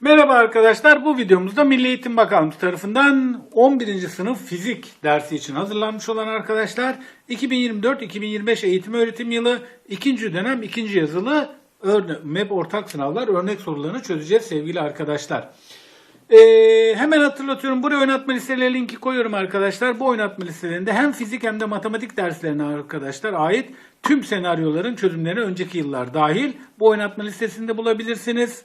Merhaba arkadaşlar. Bu videomuzda Milli Eğitim Bakanlığı tarafından 11. sınıf fizik dersi için hazırlanmış olan arkadaşlar 2024-2025 eğitim öğretim yılı 2. dönem 2. yazılı MEP ortak sınavlar örnek sorularını çözeceğiz sevgili arkadaşlar. Ee, hemen hatırlatıyorum. Buraya oynatma listeleri linki koyuyorum arkadaşlar. Bu oynatma listelerinde hem fizik hem de matematik derslerine arkadaşlar ait tüm senaryoların çözümlerini önceki yıllar dahil bu oynatma listesinde bulabilirsiniz.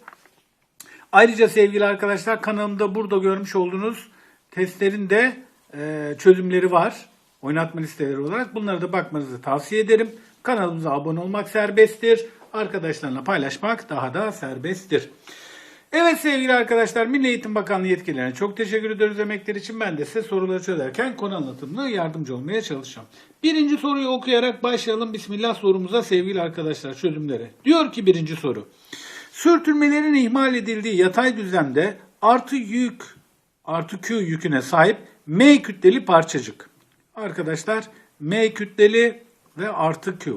Ayrıca sevgili arkadaşlar kanalımda burada görmüş olduğunuz testlerin de e, çözümleri var. Oynatma listeleri olarak. Bunlara da bakmanızı tavsiye ederim. Kanalımıza abone olmak serbesttir. Arkadaşlarla paylaşmak daha da serbesttir. Evet sevgili arkadaşlar Milli Eğitim Bakanlığı yetkililerine çok teşekkür ediyoruz emekleri için. Ben de size soruları çözerken konu anlatımına yardımcı olmaya çalışacağım. Birinci soruyu okuyarak başlayalım. Bismillah sorumuza sevgili arkadaşlar çözümleri. Diyor ki birinci soru. Sürtünmelerin ihmal edildiği yatay düzlemde artı yük artı Q yüküne sahip M kütleli parçacık. Arkadaşlar M kütleli ve artı Q.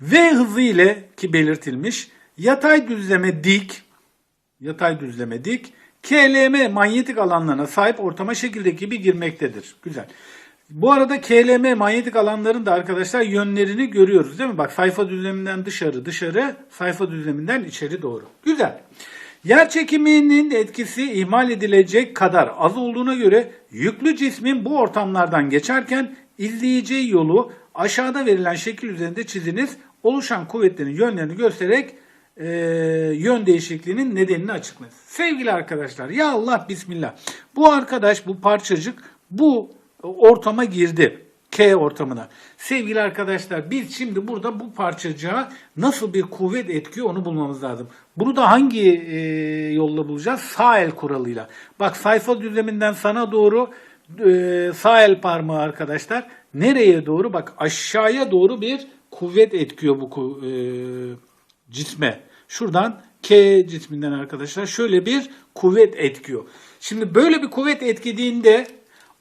V hızı ile ki belirtilmiş yatay düzleme dik yatay düzleme dik KLM manyetik alanlarına sahip ortama şekildeki gibi girmektedir. Güzel. Bu arada KLM manyetik alanların da arkadaşlar yönlerini görüyoruz değil mi? Bak sayfa düzleminden dışarı dışarı, sayfa düzleminden içeri doğru. Güzel. Yer çekiminin etkisi ihmal edilecek kadar az olduğuna göre yüklü cismin bu ortamlardan geçerken izleyeceği yolu aşağıda verilen şekil üzerinde çiziniz. Oluşan kuvvetlerin yönlerini göstererek e, yön değişikliğinin nedenini açıklayın. Sevgili arkadaşlar ya Allah bismillah. Bu arkadaş bu parçacık bu ortama girdi. K ortamına. Sevgili arkadaşlar biz şimdi burada bu parçacığa nasıl bir kuvvet etkiyor onu bulmamız lazım. Bunu da hangi e, yolla bulacağız? Sağ el kuralıyla. Bak sayfa düzleminden sana doğru e, sağ el parmağı arkadaşlar. Nereye doğru? Bak aşağıya doğru bir kuvvet etkiyor bu e, cisme. Şuradan K cisminden arkadaşlar şöyle bir kuvvet etkiyor. Şimdi böyle bir kuvvet etkilediğinde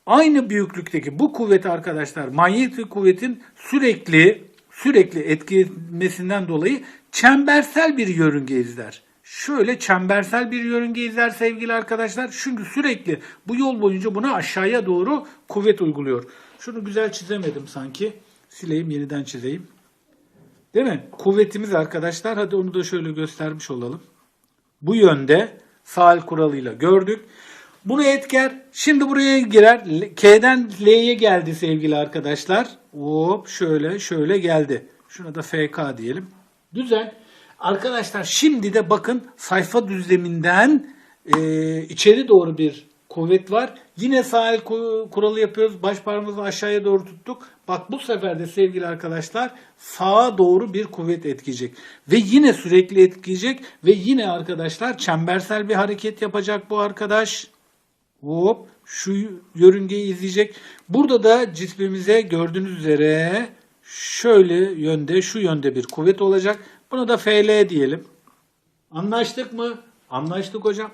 aynı büyüklükteki bu kuvvet arkadaşlar manyetik kuvvetin sürekli sürekli etkilemesinden dolayı çembersel bir yörünge izler. Şöyle çembersel bir yörünge izler sevgili arkadaşlar. Çünkü sürekli bu yol boyunca buna aşağıya doğru kuvvet uyguluyor. Şunu güzel çizemedim sanki. Sileyim yeniden çizeyim. Değil mi? Kuvvetimiz arkadaşlar. Hadi onu da şöyle göstermiş olalım. Bu yönde faal kuralıyla gördük. Bunu etker. Şimdi buraya girer. K'den L'ye geldi sevgili arkadaşlar. Hop şöyle şöyle geldi. Şuna da FK diyelim. Güzel. Arkadaşlar şimdi de bakın sayfa düzleminden e, içeri doğru bir kuvvet var. Yine sahil ku- kuralı yapıyoruz. Baş parmağımızı aşağıya doğru tuttuk. Bak bu sefer de sevgili arkadaşlar sağa doğru bir kuvvet etkileyecek. Ve yine sürekli etkileyecek. Ve yine arkadaşlar çembersel bir hareket yapacak bu arkadaş. Hop şu yörüngeyi izleyecek. Burada da cismimize gördüğünüz üzere şöyle yönde şu yönde bir kuvvet olacak. Buna da FL diyelim. Anlaştık mı? Anlaştık hocam.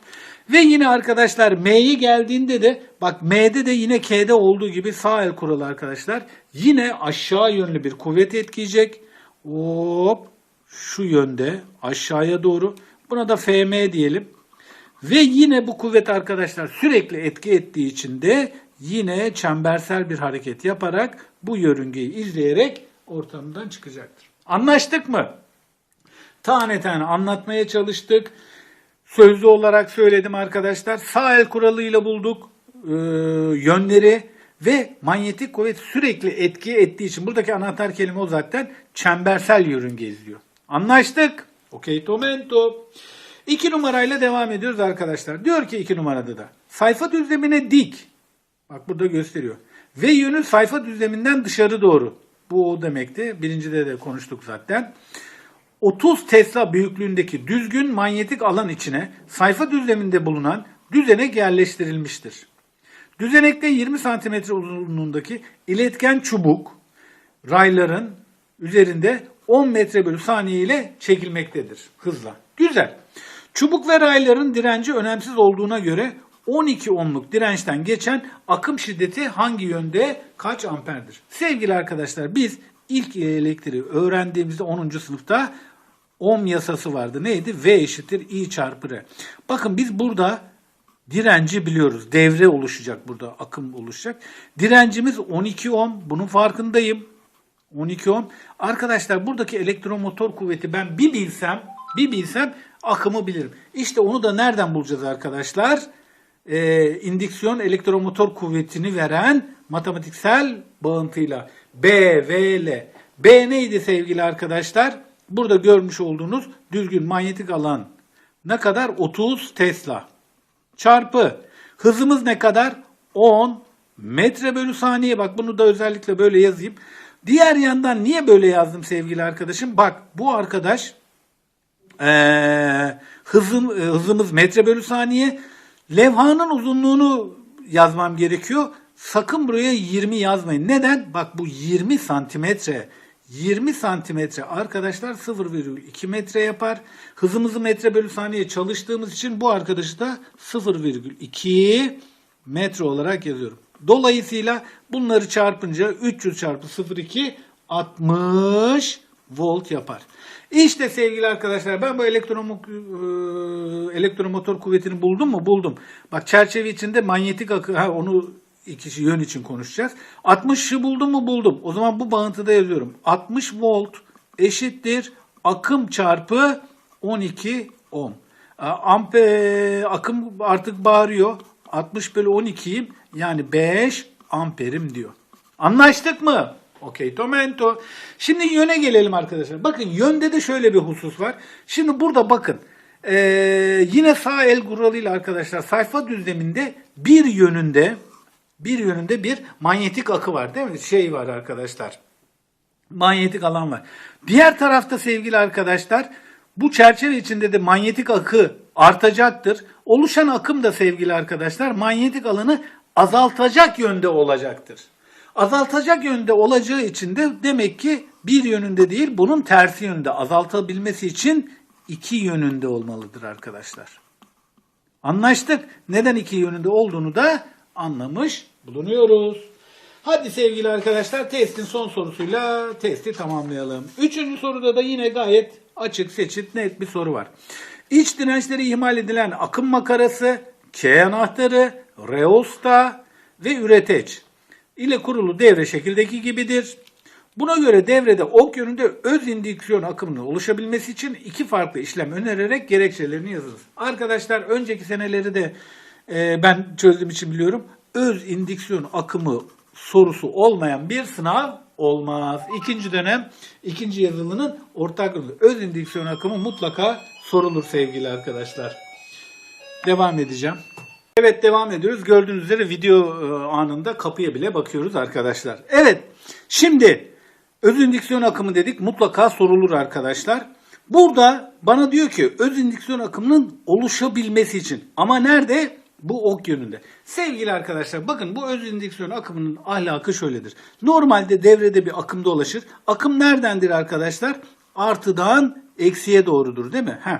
Ve yine arkadaşlar M'ye geldiğinde de bak M'de de yine K'de olduğu gibi sağ el kuralı arkadaşlar. Yine aşağı yönlü bir kuvvet etkileyecek. Hop şu yönde aşağıya doğru. Buna da FM diyelim. Ve yine bu kuvvet arkadaşlar sürekli etki ettiği için de yine çembersel bir hareket yaparak bu yörüngeyi izleyerek ortamdan çıkacaktır. Anlaştık mı? Tane tane anlatmaya çalıştık. Sözlü olarak söyledim arkadaşlar. Sağ el kuralıyla bulduk e, yönleri ve manyetik kuvvet sürekli etki ettiği için buradaki anahtar kelime o zaten çembersel yörünge izliyor. Anlaştık. Okey tomento. İki numarayla devam ediyoruz arkadaşlar. Diyor ki iki numarada da sayfa düzlemine dik. Bak burada gösteriyor. Ve yönü sayfa düzleminden dışarı doğru. Bu o demekti. Birincide de konuştuk zaten. 30 Tesla büyüklüğündeki düzgün manyetik alan içine sayfa düzleminde bulunan düzenek yerleştirilmiştir. Düzenekte 20 cm uzunluğundaki iletken çubuk rayların üzerinde 10 metre bölü saniye ile çekilmektedir hızla. Güzel. Çubuk ve rayların direnci önemsiz olduğuna göre 12 ohmluk dirençten geçen akım şiddeti hangi yönde kaç amperdir? Sevgili arkadaşlar biz ilk elektriği öğrendiğimizde 10. sınıfta Ohm yasası vardı. Neydi? V eşittir I çarpı R. Bakın biz burada direnci biliyoruz. Devre oluşacak burada. Akım oluşacak. Direncimiz 12 ohm. Bunun farkındayım. 12 ohm. Arkadaşlar buradaki elektromotor kuvveti ben bir bilsem, bir bilsem akımı bilirim. İşte onu da nereden bulacağız arkadaşlar? Ee, indüksiyon elektromotor kuvvetini veren matematiksel bağıntıyla B, V, L. B neydi sevgili arkadaşlar? Burada görmüş olduğunuz düzgün manyetik alan ne kadar? 30 Tesla çarpı hızımız ne kadar? 10 metre bölü saniye. Bak bunu da özellikle böyle yazayım. Diğer yandan niye böyle yazdım sevgili arkadaşım? Bak bu arkadaş ee, hızım, e, hızımız metre bölü saniye. Levhanın uzunluğunu yazmam gerekiyor. Sakın buraya 20 yazmayın. Neden? Bak bu 20 santimetre. 20 santimetre arkadaşlar 0,2 metre yapar. Hızımızı metre bölü saniye çalıştığımız için bu arkadaşı da 0,2 metre olarak yazıyorum. Dolayısıyla bunları çarpınca 300 çarpı 0,2 60 volt yapar. İşte sevgili arkadaşlar ben bu elektromo e, elektromotor kuvvetini buldum mu? Buldum. Bak çerçeve içinde manyetik akı ha onu ikisi yön için konuşacağız. 60'ı buldum mu? Buldum. O zaman bu bağıntıda yazıyorum. 60 volt eşittir akım çarpı 12 ohm. Amper akım artık bağırıyor. 60 bölü 12'yim yani 5 amperim diyor. Anlaştık mı? Okey tomento. Şimdi yöne gelelim arkadaşlar. Bakın yönde de şöyle bir husus var. Şimdi burada bakın. Ee, yine sağ el kuralıyla arkadaşlar sayfa düzleminde bir yönünde bir yönünde bir manyetik akı var değil mi? Şey var arkadaşlar. Manyetik alan var. Diğer tarafta sevgili arkadaşlar bu çerçeve içinde de manyetik akı artacaktır. Oluşan akım da sevgili arkadaşlar manyetik alanı azaltacak yönde olacaktır. Azaltacak yönde olacağı için de demek ki bir yönünde değil bunun tersi yönde azaltabilmesi için iki yönünde olmalıdır arkadaşlar. Anlaştık. Neden iki yönünde olduğunu da anlamış bulunuyoruz. Hadi sevgili arkadaşlar testin son sorusuyla testi tamamlayalım. Üçüncü soruda da yine gayet açık seçit net bir soru var. İç dirençleri ihmal edilen akım makarası, K anahtarı, reosta ve üreteç ile kurulu devre şekildeki gibidir. Buna göre devrede ok yönünde öz indüksiyon akımının oluşabilmesi için iki farklı işlem önererek gerekçelerini yazınız. Arkadaşlar önceki seneleri de e, ben çözdüğüm için biliyorum. Öz indüksiyon akımı sorusu olmayan bir sınav olmaz. İkinci dönem, ikinci yazılının ortak. Öz indüksiyon akımı mutlaka sorulur sevgili arkadaşlar. Devam edeceğim. Evet devam ediyoruz. Gördüğünüz üzere video e, anında kapıya bile bakıyoruz arkadaşlar. Evet şimdi öz indüksiyon akımı dedik mutlaka sorulur arkadaşlar. Burada bana diyor ki öz indüksiyon akımının oluşabilmesi için ama nerede? Bu ok yönünde. Sevgili arkadaşlar bakın bu öz indüksiyon akımının ahlakı şöyledir. Normalde devrede bir akım dolaşır. Akım neredendir arkadaşlar? Artıdan eksiye doğrudur değil mi? Heh.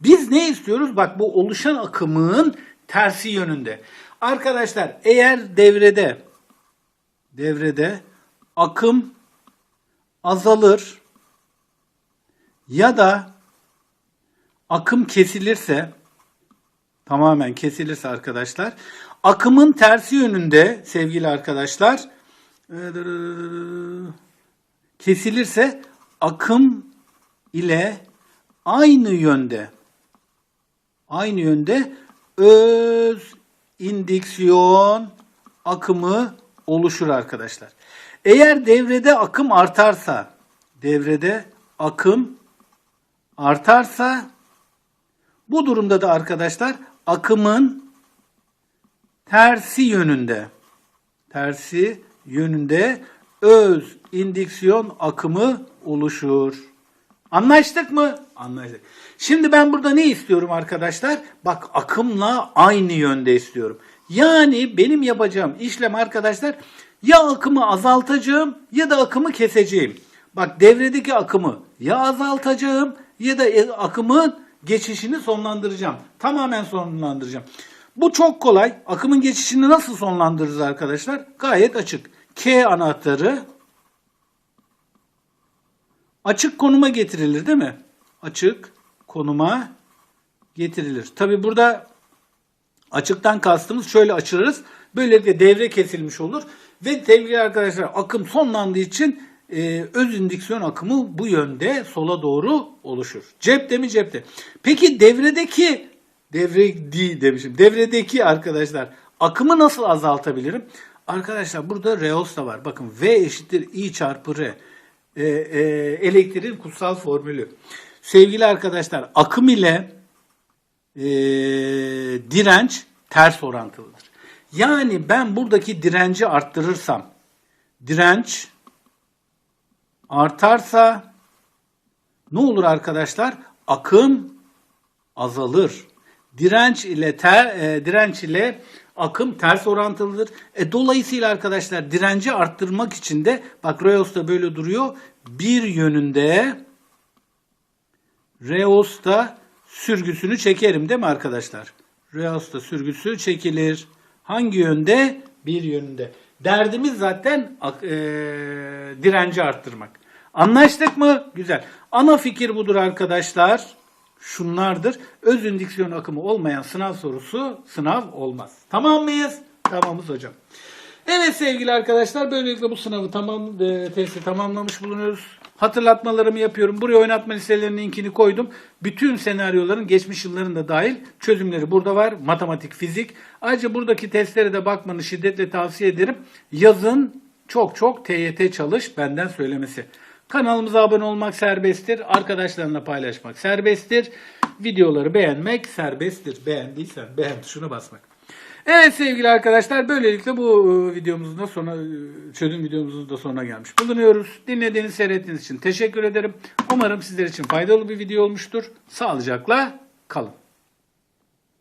Biz ne istiyoruz? Bak bu oluşan akımın tersi yönünde. Arkadaşlar eğer devrede devrede akım azalır ya da akım kesilirse tamamen kesilirse arkadaşlar akımın tersi yönünde sevgili arkadaşlar kesilirse akım ile aynı yönde aynı yönde öz indüksiyon akımı oluşur arkadaşlar. Eğer devrede akım artarsa, devrede akım artarsa bu durumda da arkadaşlar akımın tersi yönünde tersi yönünde öz indüksiyon akımı oluşur. Anlaştık mı? Anlaştık. Şimdi ben burada ne istiyorum arkadaşlar? Bak akımla aynı yönde istiyorum. Yani benim yapacağım işlem arkadaşlar ya akımı azaltacağım ya da akımı keseceğim. Bak devredeki akımı ya azaltacağım ya da akımın geçişini sonlandıracağım. Tamamen sonlandıracağım. Bu çok kolay. Akımın geçişini nasıl sonlandırırız arkadaşlar? Gayet açık. K anahtarı açık konuma getirilir değil mi? açık konuma getirilir. Tabi burada açıktan kastımız şöyle açılırız. Böylelikle devre kesilmiş olur. Ve sevgili arkadaşlar akım sonlandığı için e, öz indüksiyon akımı bu yönde sola doğru oluşur. Cepte mi cepte. Peki devredeki devre değil demişim. Devredeki arkadaşlar akımı nasıl azaltabilirim? Arkadaşlar burada reos da var. Bakın V eşittir I çarpı R. E, e, elektriğin kutsal formülü. Sevgili arkadaşlar akım ile e, direnç ters orantılıdır. Yani ben buradaki direnci arttırırsam direnç artarsa ne olur arkadaşlar? Akım azalır. Direnç ile ter, e, direnç ile akım ters orantılıdır. E, dolayısıyla arkadaşlar direnci arttırmak için de bak Reos da böyle duruyor. Bir yönünde Reos'ta sürgüsünü çekerim değil mi arkadaşlar? Reos'ta sürgüsü çekilir. Hangi yönde? Bir yönünde. Derdimiz zaten e, direnci arttırmak. Anlaştık mı? Güzel. Ana fikir budur arkadaşlar. Şunlardır. Öz indüksiyon akımı olmayan sınav sorusu sınav olmaz. Tamam mıyız? Tamamız hocam. Evet sevgili arkadaşlar böylelikle bu sınavı tamam e, testi tamamlamış bulunuyoruz. Hatırlatmalarımı yapıyorum. Buraya oynatma listelerinin linkini koydum. Bütün senaryoların geçmiş yılların da dahil çözümleri burada var. Matematik, fizik. Ayrıca buradaki testlere de bakmanı şiddetle tavsiye ederim. Yazın çok çok TYT çalış benden söylemesi. Kanalımıza abone olmak serbesttir. Arkadaşlarınla paylaşmak serbesttir. Videoları beğenmek serbesttir. Beğendiysen beğen tuşuna basmak. Evet sevgili arkadaşlar böylelikle bu e, videomuzun da sona e, çözüm videomuzun da sonuna gelmiş bulunuyoruz. Dinlediğiniz, seyrettiğiniz için teşekkür ederim. Umarım sizler için faydalı bir video olmuştur. Sağlıcakla kalın.